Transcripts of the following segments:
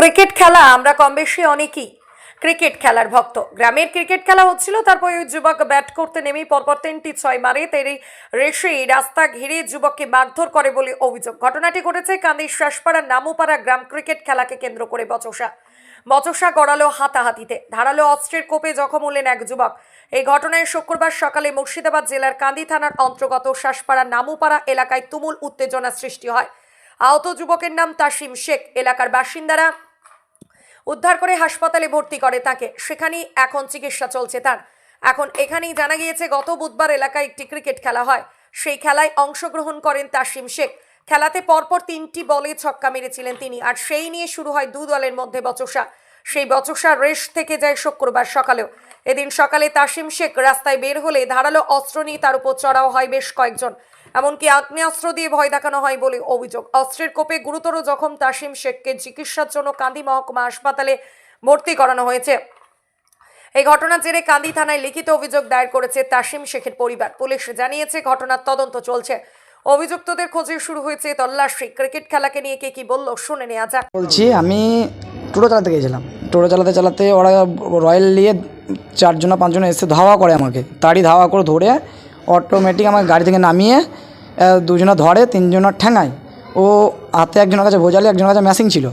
Cricket খেলা, আমরা কম বেশি অনেকেই ক্রিকেট খেলার ভক্ত। গ্রামের ক্রিকেট খেলা হচ্ছিল, তারপর ওই যুবক ব্যাট করতে নেমেই পরপর তিনটি ছয় মারে তেরে রেসে রাস্তা ঘিরে যুবককে মারধর করে বলে অভিযোগ। ঘটনাটি ঘটেছে কান্দির শ্বাসপাড়া নামুপাড়া গ্রাম ক্রিকেট খেলাকে কেন্দ্র করে বচসা। বচসা গড়ালো হাতাহাতিতে। ধারালো অস্ত্রের কোপে জখম হলেন এক যুবক। এই ঘটনায় শুক্রবার সকালে মুর্শিদাবাদ জেলার কান্দি থানার অন্তর্গত শ্বাসপাড়া নামুপাড়া এলাকায় তুমুল উত্তেজনা সৃষ্টি হয়। আহত যুবকের নাম তাসিম শেখ। এলাকার বাসিন্দারা উদ্ধার করে হাসপাতালে ভর্তি করে তাকে। সেখানেই এখন চিকিৎসা চলছে তার। এখন এখানেই জানা গিয়েছে, গত বুধবার এলাকায় একটি ক্রিকেট খেলা হয়। সেই খেলায় অংশগ্রহণ করেন তাসিম শেখ। খেলাতে পরপর তিনটি বলে ছক্কা মেরেছিলেন তিনি, আর সেই নিয়ে শুরু হয় দু দলের মধ্যে বচসা। সেই বচসা রেশ থেকে যায় শুক্রবার সকালেও। এদিন সকালে তাসিম শেখ রাস্তায় বের হলে ধারালো অস্ত্র নিয়ে তার উপর চড়াও হয় বেশ কয়েকজন। এমনকি আগ্নেয়াস্ত্র দিয়ে ভয় দেখানো হয় বলে অভিযোগ। অস্ত্রের কোপে গুরুতর জখম তাসিম শেখকে চিকিৎসার জন্য কান্দি মহকুমা হাসপাতালে ভর্তি করানো হয়েছে। এই ঘটনার জেরে কান্দি থানায় লিখিত অভিযোগ দায়ের করেছে তাসিম শেখের পরিবার। পুলিশ জানিয়েছে, ঘটনার তদন্ত চলছে। অভিযুক্তদের খোঁজে শুরু হয়েছে তল্লাশি। ক্রিকেট খেলাকে নিয়ে কে কি বলল শুনে নেওয়া যাক। বলছি, আমি টোটো চালাতে গিয়েছিলাম। টোটো চালাতে চালাতে ওরা রয়্যাল নিয়ে চারজন, পাঁচজন এসে ধাওয়া করে আমাকে। তারই ধাওয়া করে ধরে অটোমেটিক আমার গাড়ি থেকে নামিয়ে দুজনে ধরে তিনজনের ঠেঙায় ও হাতে একজনের কাছে ভোজালি, একজনের কাছে ম্যাসিং ছিল।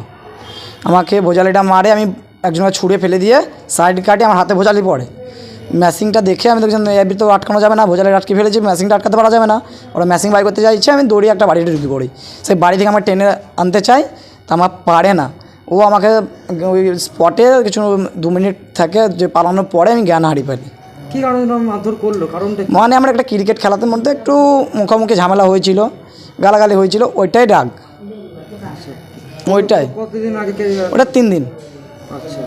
আমাকে ভোজালিটা মারে, আমি একজনকে ছুঁড়ে ফেলে দিয়ে সাইড কাটে, আমার হাতে ভোজালি পড়ে। ম্যাসিংটা দেখে আমি দেখছি এর তো আটকানো যাবে না, ভোজালি আটকে ফেলেছি ম্যাসিংটা আটকাতে পারা যাবে না। ওরা ম্যাসিং বাই করতে চাইছে আমি দৌড়িয়ে একটা বাড়িতে ঢুকে পড়ি। সেই বাড়ি থেকে আমার টেনে আনতে চাই তা আমার পারে না। ও আমাকে, ওই স্পটে কিছু দু মিনিট থাকে যে পালানোর পরে আমি জ্ঞান হারিয়ে ফেলি। কি কারণে মারধর করল? কারণটা মানে আমরা একটা ক্রিকেট খেলাতে মধ্যে একটু মুখোমুখি ঝামেলা হয়েছিল গালাগালি হয়েছিল ওইটাই ডাক। ওইটাই। কতদিন আগে ওটা তিন দিন। আচ্ছা।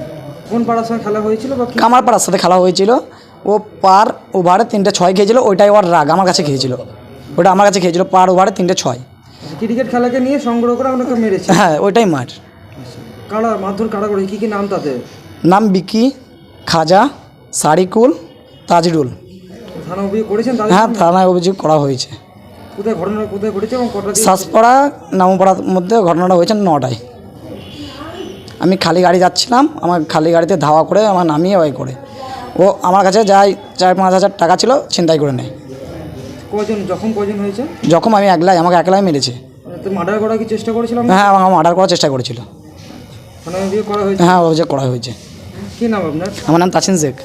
কোন পাড়ার সঙ্গে খেলা হয়েছিল বা কি? কামারপাড়ার সাথে খেলা হয়েছিল। ও পার ওভারে তিনটে ছয় খেয়েছিল ওইটাই ওর রাগ আমার কাছে খেয়েছিল। ওটা আমার কাছে খেয়েছিল পার ওভারে তিনটে ছয়। ক্রিকেট খেলাকে নিয়ে সংগ্রহ করে আপনাকে মেরেছে। হ্যাঁ ওইটাই মার কারা মারধর কারা করে? কি কি নাম তাদের? নাম বিকি খাজা সারিকুল তাজরুল। থানা অভিযোগ করেছেন হ্যাঁ থানায় অভিযোগ করা হয়েছে। কোথায় ঘটনা কোথায় ঘটেছে এবং কটা শ্বাসপাড়া নামপাড়ার মধ্যে ঘটনাটা হয়েছে নটায়। আমি খালি গাড়ি যাচ্ছিলাম আমার খালি গাড়িতে ধাওয়া করে আমার নামিয়ে ওই করে। ও আমার কাছে যাই চার পাঁচ হাজার টাকা ছিল ছিনতাই করে নেয়। কজন যখন কজন হয়েছে? যখন আমি একলাই আমাকে একলাই মেরেছে। মার্ডার করার কি চেষ্টা করেছিলাম? হ্যাঁ আমাকে অর্ডার করার চেষ্টা করেছিল। হ্যাঁ অভিযোগ করা হয়েছে। কি নাম আপনার? আমার নাম তাসিন শেখ।